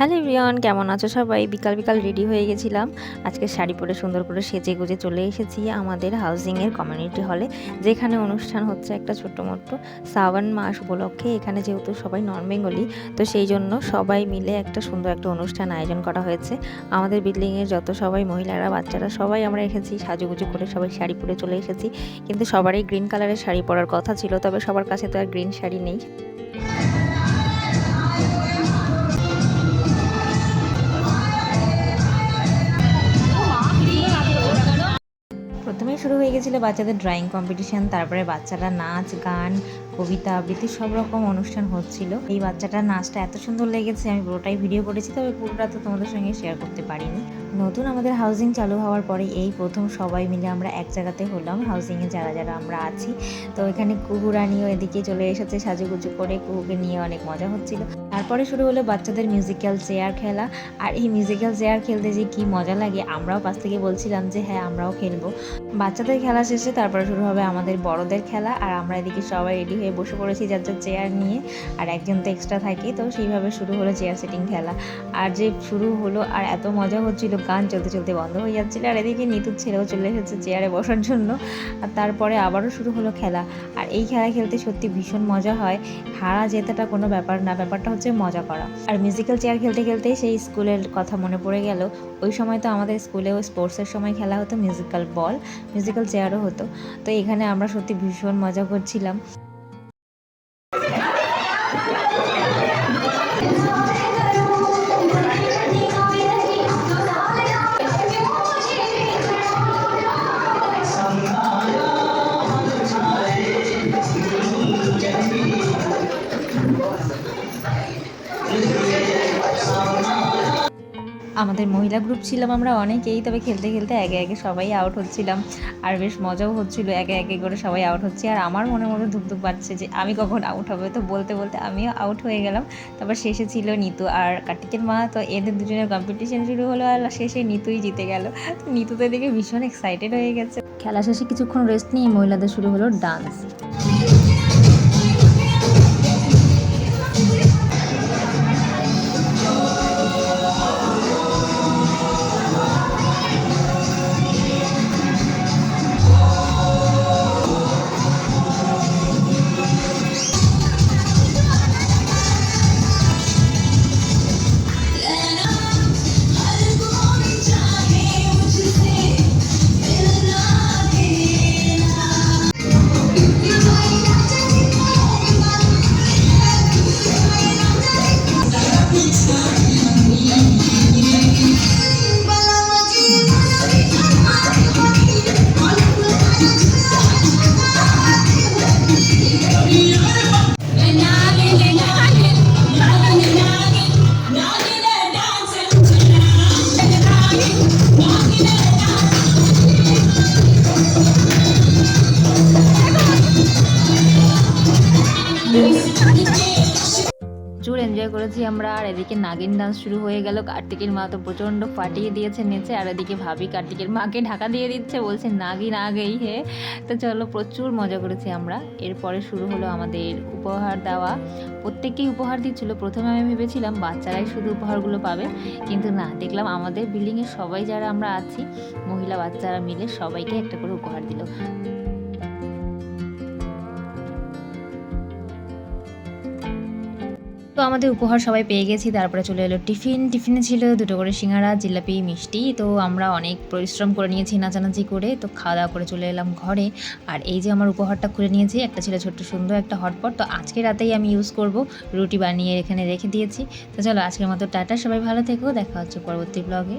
Hello রিয়ন কেমন আছো সবাই? বিকাল বিকাল রেডি হয়ে গেছিলাম। আজকে শাড়ি পরে সুন্দর করে সেজে গুজে চলে এসেছি আমাদের হাউজিংয়ের কমিউনিটি হলে যেখানে অনুষ্ঠান হচ্ছে একটা ছোট্ট মোট্ট শ্রাবণ মাস উপলক্ষে। এখানে যেহেতু সবাই নন বেঙ্গলি তো সেই জন্য সবাই মিলে একটা সুন্দর একটা অনুষ্ঠান আয়োজন করা হয়েছে। আমাদের বিল্ডিংয়ের যত সবাই মহিলারা, বাচ্চারা, সবাই আমরা এসেছি, সাজুগুজু করে সবাই শাড়ি পরে চলে এসেছি। কিন্তু সবারই গ্রিন কালারের শাড়ি পরার কথা ছিল, তবে সবার কাছে তো আর গ্রিন শাড়ি নেই। শুরু হয়ে গেছিল বাচ্চাদের ড্রয়িং কম্পিটিশান তারপরে বাচ্চারা নাচ গান কবিতা, আবৃত্তি সব রকম অনুষ্ঠান হচ্ছিল। এই বাচ্চাটার নাচটা এত সুন্দর লেগেছে, আমি পুরোটাই ভিডিও করেছি, তবে পুরোটা তো তোমাদের সঙ্গে শেয়ার করতে পারিনি। নতুন আমাদের হাউজিং চালু হওয়ার পরে এই প্রথম সবাই মিলে আমরা এক জায়গাতে হলাম হাউজিংয়ে যারা যারা আমরা আছি। তো এখানে কুহু রানিও এদিকে চলে এসেছে সাজুগুজু করে, কুহুকে নিয়ে অনেক মজা হচ্ছিল। তারপরে শুরু হলো বাচ্চাদের মিউজিক্যাল চেয়ার খেলা। আর এই মিউজিক্যাল চেয়ার খেলতে যে কি মজা লাগে, আমরাও পাশ থেকে বলছিলাম যে হ্যাঁ আমরাও খেলব। বাচ্চাদের খেলা শেষে তারপরে শুরু হবে আমাদের বড়দের খেলা, আর আমরা এদিকে সবাই রেডি হয়ে বসে পড়েছি যার যার চেয়ার নিয়ে, আর একজন তো এক্সট্রা থাকে, তো সেইভাবে শুরু হলো চেয়ার সিটিং খেলা। আর যে শুরু হলো, আর এত মজা হচ্ছিল, গান চলতে চলতে বন্ধ হয়ে যাচ্ছিল, আর এদিকে নিতুর ছেলেও চলে এসেছে চেয়ারে বসার জন্য। আর তারপরে আবারও শুরু হলো খেলা। আর এই খেলা খেলতে সত্যি ভীষণ মজা হয়। হারা জেতাটা কোনো ব্যাপার না, ব্যাপারটা হচ্ছে মজা করা। আর মিউজিক্যাল চেয়ার খেলতে খেলতে সেই স্কুলের কথা মনে পড়ে গেল। ওই সময় তো আমাদের স্কুলেও স্পোর্টসের সময় খেলা হতো মিউজিক্যাল বল মিউজিক্যাল চেয়ারও হতো। তো এখানে আমরা সত্যি ভীষণ মজা করছিলাম। আমাদের মহিলা গ্রুপ ছিলাম আমরা অনেকেই, তবে খেলতে খেলতে একে একে সবাই আউট হচ্ছিলাম। আর বেশ মজাও হচ্ছিল একে একে করে সবাই আউট হচ্ছে। আর আমার মনে মনে ধুকধুক পাচ্ছে যে আমি কখন আউট হবে? তো বলতে বলতে আমিও আউট হয়ে গেলাম। তারপর শেষে ছিল নিতু আর কার্তিকের মা। তো এদের দুজনের কম্পিটিশন শুরু হলো আর শেষে নিতুই জিতে গেল। তো নিতুতে দেখে ভীষণ এক্সাইটেড হয়ে গেছে। খেলা শেষে কিছুক্ষণ রেস্ট নিয়ে মহিলাদের শুরু হলো ডান্স প্রচুর এনজয় করেছি আমরা। আর এদিকে নাগিন ডান্স শুরু হয়ে গেল। কার্তিকের মা তো প্রচণ্ড ফাটিয়ে দিয়েছে নেচে। আর এদিকে ভাবি কার্তিকের মাকে ঢাকা দিয়ে দিচ্ছে। বলছে, নাগিন আগেই হে। তো চলো, প্রচুর মজা করেছি আমরা। এরপরে শুরু হলো আমাদের উপহার দেওয়া। প্রত্যেকেই উপহার দিচ্ছিল। প্রথমে আমি ভেবেছিলাম, বাচ্চারাই শুধু উপহারগুলো পাবে। কিন্তু না, দেখলাম আমাদের বিল্ডিংয়ে সবাই যারা আমরা আছি, মহিলা বাচ্চারা মিলে সবাইকে একটা করে উপহার দিল। তো আমাদের উপহার সবাই পেয়ে গেছি। তারপরে চলে এলো টিফিন। টিফিনে ছিল দুটো করে সিঙ্গারা, জিলাপি, মিষ্টি। তো আমরা অনেক পরিশ্রম করে নিয়েছি নাচানাচি করে। তো খাওয়া দাওয়া করে চলে এলাম ঘরে। আর এই যে আমার উপহারটা খুলে নিয়েছি, একটা ছিল ছোট্ট সুন্দর, একটা হটপট। তো আজকে রাতেই আমি ইউজ করব। রুটি বানিয়ে এখানে রেখে দিয়েছি। তো চলো আজকের মতো টাটা, সবাই ভালো থেকো। দেখা হচ্ছে পরবর্তী ব্লগে